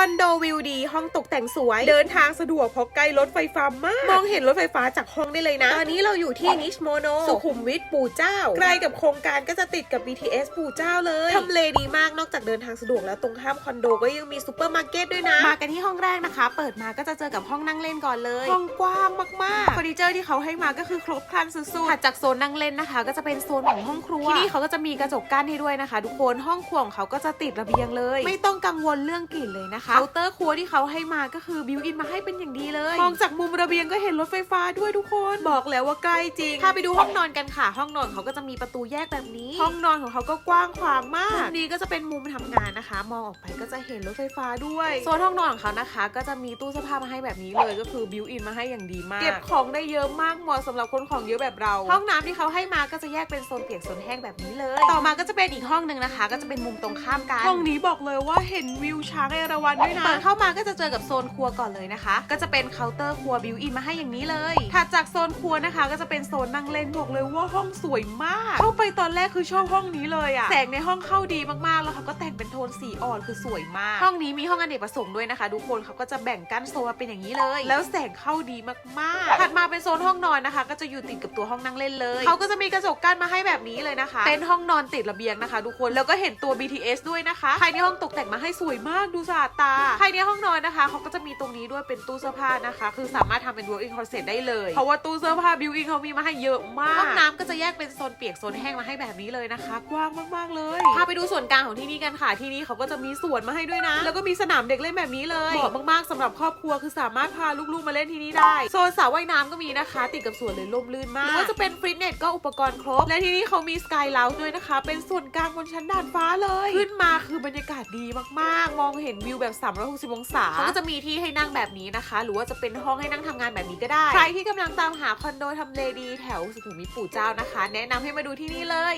อนโดวิวดี ห้องตกแต่งสวย เดินทางสะดวกเพราะใกล้รถไฟฟ้ามาก มองเห็นรถไฟฟ้าจากห้องได้เลยนะ ตอนนี้เราอยู่ที่นิชโมโนสุขุมวิทปู่เจ้า ใกล้กับโครงการก็จะติดกับ BTS ปู่เจ้าเลยทำเลดีมากนอกจากเดินทางสะดวกแล้วตรงข้ามคอนโดก็ยังมีซูเปอร์มาร์เก็ตด้วยนะ มากันที่ห้องแรกนะคะ เปิดมาก็จะเจอกับห้องนั่งเล่นก่อนเลย ห้องกว้างมากๆเฟอร์นิเจอร์ที่เขาให้มาก็คือครบครันสุดๆถัดจากโซนนั่งเล่นนะคะ ก็จะเป็นโซนของห้องครัวที่นี่เขาก็จะมีกระจกกั้นให้ด้วยนะคะทุกคนห้องครัวของเขาก็จะติดระเบียงเลย ไม่ต้องกังวลเรื่องกลิ่นเลยนะคะเคาน์เตอร์ครัวที่เขาให้มาก็คือบิวอินมาให้เป็นอย่างดีเลย มองจากมุมระเบียงก็เห็นรถไฟฟ้าด้วยทุกคน บอกแล้วว่าใกล้จริงถ้าไปดูห้องนอนกันค่ะ ห้องนอนเขาก็จะมีประตูแยกแบบนี้ ห้องนอนของเขาก็กว้างขวางมากมุมนี้ก็จะเป็นมุมทำงานนะคะ มองออกไปก็จะเห็นรถไฟฟ้าด้วย โซนห้องนอนของเขานะคะ ก็จะมีตู้เสื้อผ้ามาให้แบบนี้เลยก็คือบิวอินมาให้อย่างดีมาก เก็บของได้เยอะมากเหมาะสำหรับคนของเยอะแบบเรา ห้องน้ำที่เขาให้มาก็จะแยกเป็นโซนเปียกโซนแห้งแบบนี้เลย ต่อมาก็จะเป็นอีกห้องหนึ่งนะคะ ก็จะเป็นมุมตรงข้ามกัน ห้องนี้บอกเลยว่าเห็นวิวช้างเอราวัณด้วยนะ เปิดเข้ามาก็จะเจอกับโซนครัวก่อนเลยนะคะ ก็จะเป็นเคาน์เตอร์ครัวบิวอินมาให้อย่างนี้เลย ถัดจากโซนครัวนะคะ ก็จะเป็นโซนนั่งเล่นบอกเลยว่าห้องสวยมาก เข้าไปตอนแรกคือชอบห้องนี้เลยอะแสงในห้องเข้าดีมากๆ แล้วเขาก็แต่งเป็นโทนสีอ่อนคือสวยมาก ห้องนี้มีห้องอเนกประสงค์ด้วยนะคะทุกคนเขาก็จะแบ่งกั้นโซนมาเป็นอย่างนี้เลย แล้วแสงเข้าดีมากๆ ถัดมาเป็นโซนห้องนอนนะคะ ก็จะอยู่ติดกับตัวห้องนั่งเล่นเลยเขาก็จะมีกระจกกั้นมาให้แบบนี้เลยนะคะ เป็นห้องนอนติดระเบียงนะคะทุกคนแล้วก็เห็นตัว BTS ด้วยนะคะภายในห้องตกแต่งมาให้สวยมากดูสะอาดตาภายในห้องนอนนะคะเขาก็จะมีตรงนี้ด้วยเป็นตู้เสื้อผ้านะคะ คือสามารถทำเป็น walk-in closet ได้เลย เพราะว่าตู้เสื้อผ้า built-in เขามีมาให้เยอะมากห้องน้ำก็จะแยกเป็นโซนเปียกโซนแห้งมาให้แบบนี้เลยนะคะ กว้างมากๆเลยพาไปดูส่วนกลางของที่นี่กันค่ะที่นี่เขาก็จะมีสวนมาให้ด้วยนะ แล้วก็มีสนามเด็กเล่นแบบนี้เลยเหมาะมากๆสำหรับครอบครัวคือสามารถพาลูกๆมาเล่นที่นี่ได้ โซนสระว่ายน้ำก็มีนะคะ ติดกับสวนเลยร่มรื่นมากหรือว่าจะเป็นฟิตเนสก็อุปกรณ์ครบ และที่นี่เขามีสกายเลาด้วยนะคะ เป็นส่วนกลางบนชั้นดาดฟ้าเลย ขึ้นมาคือบรรยากาศดีมากๆ มองเห็นวิวแบบ360 องศาเขาก็จะมีที่ให้นั่งแบบนี้นะคะ หรือว่าจะเป็นห้องให้นั่งทำงานแบบนี้ก็ได้ ใครที่กำลังตามหาคอนโดทำเลดีแถวสุขุมวิทปู่เจ้านะคะ แนะนำให้มาดูที่นี่เลย